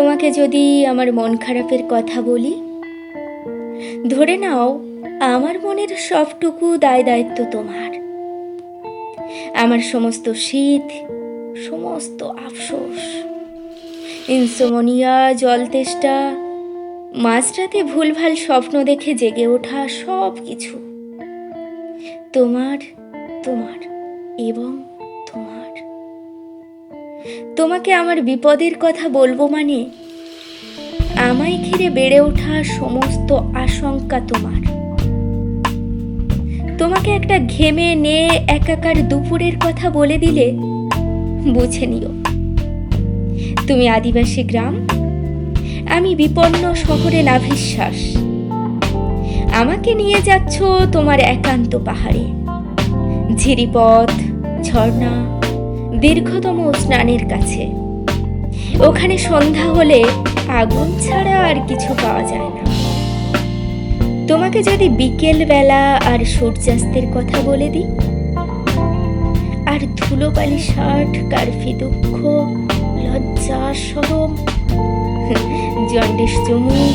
তোমাকে যদি আমার মন খারাপের কথা বলি? ধরে নাও, আমার মনের সবটুকু দায় দায়িত্ব তোমার। আমার সমস্ত শীত, সমস্ত আফসোস, ইনসোমনিয়া, জল তেষ্টা, মাঝরাতে ভুলভাল স্বপ্ন দেখে জেগে ওঠা সব কিছু তোমার তোমার এবং তোমাকে আমার বিপদের কথা বলব মানে? আমায় ঘিরে বেড়ে ওঠা সমস্ত আশঙ্কা তোমার। তোমাকে একটা ঘেমে নে একাকার দুপুরের কথা বলে দিলে, বুঝে নিও। তুমি আদিবাসী গ্রাম, আমি বিপন্ন শহরে নাভিশ্বাস। আমাকে নিয়ে যাচ্ছ তোমার একান্ত পাহাড়ে। ঝিরিপথ, ঝর্ণা দীর্ঘতম স্নানের কাছে। ওখানে সন্ধ্যা হলে আগুন ছাড়া আর কিছু পাওয়া যায় না। তোমাকে যদি বিকেল বেলা আর সূর্যাস্তের কথা বলে দিই? আর ধুলোবালি ষাট কারফি দুঃখ, লজ্জা সরম জন্ডিস চুমুক